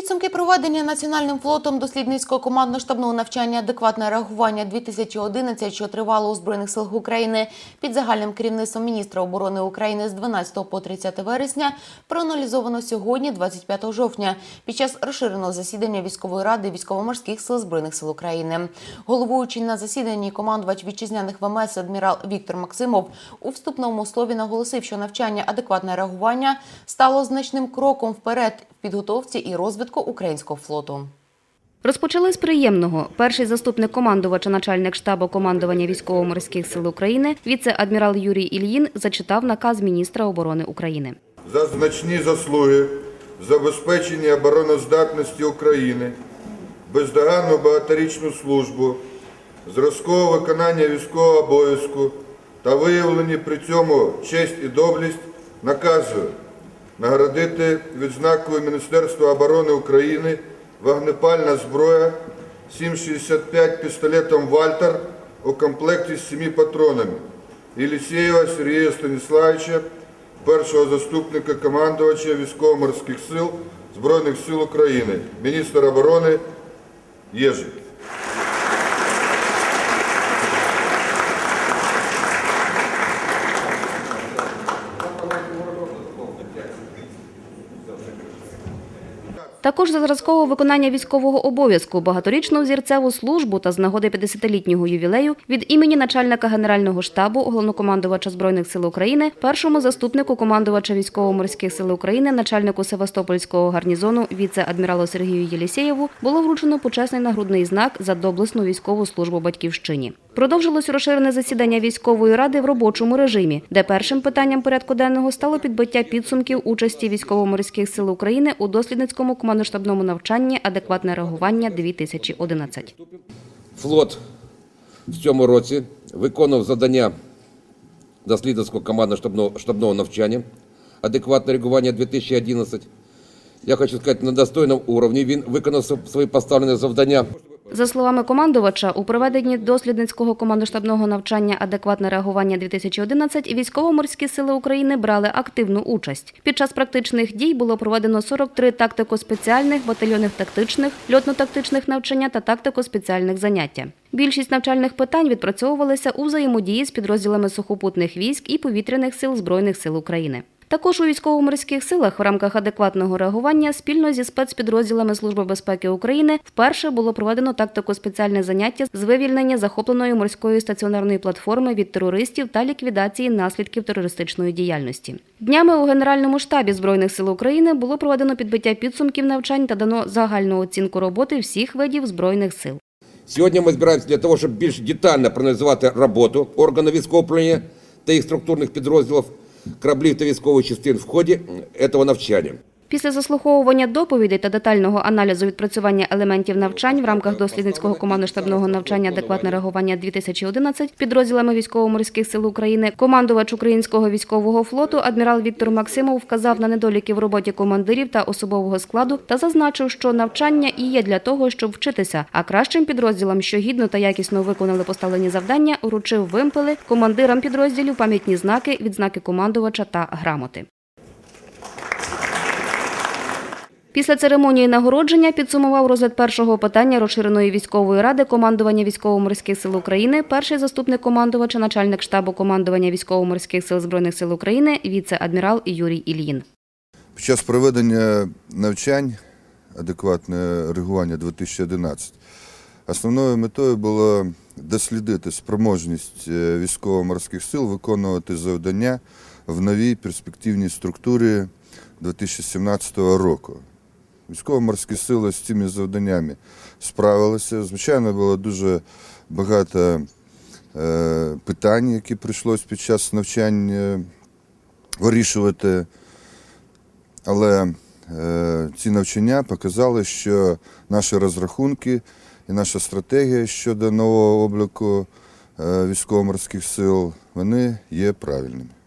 Підсумки проведення національним флотом дослідницького командно-штабного навчання адекватне реагування 2011, що тривало у збройних силах України під загальним керівництвом міністра оборони України з 12 по 30 вересня, проаналізовано сьогодні, 25 жовтня, під час розширеного засідання військової ради військово-морських сил збройних сил України. Головуючий на засіданні командувач вітчизняних ВМС адмірал Віктор Максимов у вступному слові наголосив, що навчання адекватне реагування стало значним кроком вперед підготовці і розвитку українського флоту. Розпочали з приємного. Перший заступник командувача начальник штабу командування військово-морських сил України, віце-адмірал Юрій Ільїн зачитав наказ міністра оборони України. за значні заслуги в забезпеченні обороноздатності України, бездоганну багаторічну службу, зразкове виконання військового обов'язку та виявлені при цьому честь і доблесть наказую наградити відзнакою Міністерства оборони України вогнепальна зброя 7,65 пістолетом Вальтер у комплекті з семи патронами. Єлісєєва Сергія Станіславовича, першого заступника командувача військово-морських сил Збройних сил України, міністра оборони Єжик. Також за зразкове виконання військового обов'язку, багаторічну взірцеву службу та з нагоди 50-літнього ювілею від імені начальника Генерального штабу, головнокомандувача Збройних сил України, першому заступнику командувача військово-морських сил України, начальнику Севастопольського гарнізону, віце-адміралу Сергію Єлісєєву було вручено почесний нагрудний знак за доблесну військову службу батьківщині. Продовжилось розширене засідання військової ради в робочому режимі, де першим питанням порядку денного стало підбиття підсумків участі військово-морських сил України у дослідницькому командно-штабному навчанні адекватне реагування 2011 Флот в цьому році виконував завдання дослідницького командно-штабного штабного навчання адекватне реагування 2011. Я хочу сказати, на достойному уровні він виконав свої поставлені завдання. За словами командувача, у проведенні дослідницького командоштабного навчання адекватне реагування 2011 військово-морські сили України брали активну участь. Під час практичних дій було проведено 43 тактико-спеціальних, батальйонних тактичних, льотно-тактичних навчання та тактико-спеціальних заняття. Більшість навчальних питань відпрацьовувалися у взаємодії з підрозділами сухопутних військ і повітряних сил Збройних сил України. Також у військово-морських силах в рамках адекватного реагування спільно зі спецпідрозділами Служби безпеки України вперше було проведено тактико-спеціальне заняття з вивільнення захопленої морської стаціонарної платформи від терористів та ліквідації наслідків терористичної діяльності. Днями у Генеральному штабі Збройних сил України було проведено підбиття підсумків навчань та дано загальну оцінку роботи всіх видів збройних сил. Сьогодні ми збираємося для того, щоб більш детально проаналізувати роботу органів військового управління та їх структурних підрозділів, кораблів та військових частин в ході цього навчання. Після заслуховування доповідей та детального аналізу відпрацювання елементів навчань в рамках дослідницького командно-штабного навчання адекватне реагування 2011 підрозділами військово-морських сил України, командувач українського військового флоту адмірал Віктор Максимов вказав на недоліки в роботі командирів та особового складу та зазначив, що навчання і є для того, щоб вчитися. А кращим підрозділам, що гідно та якісно виконали поставлені завдання, уручив вимпели командирам підрозділів пам'ятні знаки, відзнаки командувача та грамоти. Після церемонії нагородження підсумував розгляд першого питання розширеної військової ради командування військово-морських сил України, перший заступник командувача, начальник штабу командування військово-морських сил збройних сил України, віце-адмірал Юрій Ільїн. Під час проведення навчань адекватне реагування 2011 основною метою було дослідити спроможність е, військово-морських сил виконувати завдання в новій перспективній структурі 2017 року. Військово-морські сили з цими завданнями справилися. Звичайно, було дуже багато е, питань, які прийшлось під час навчання вирішувати. Але е, ці навчання показали, що наші розрахунки і наша стратегія щодо нового обліку е, військово-морських сил вони є правильними.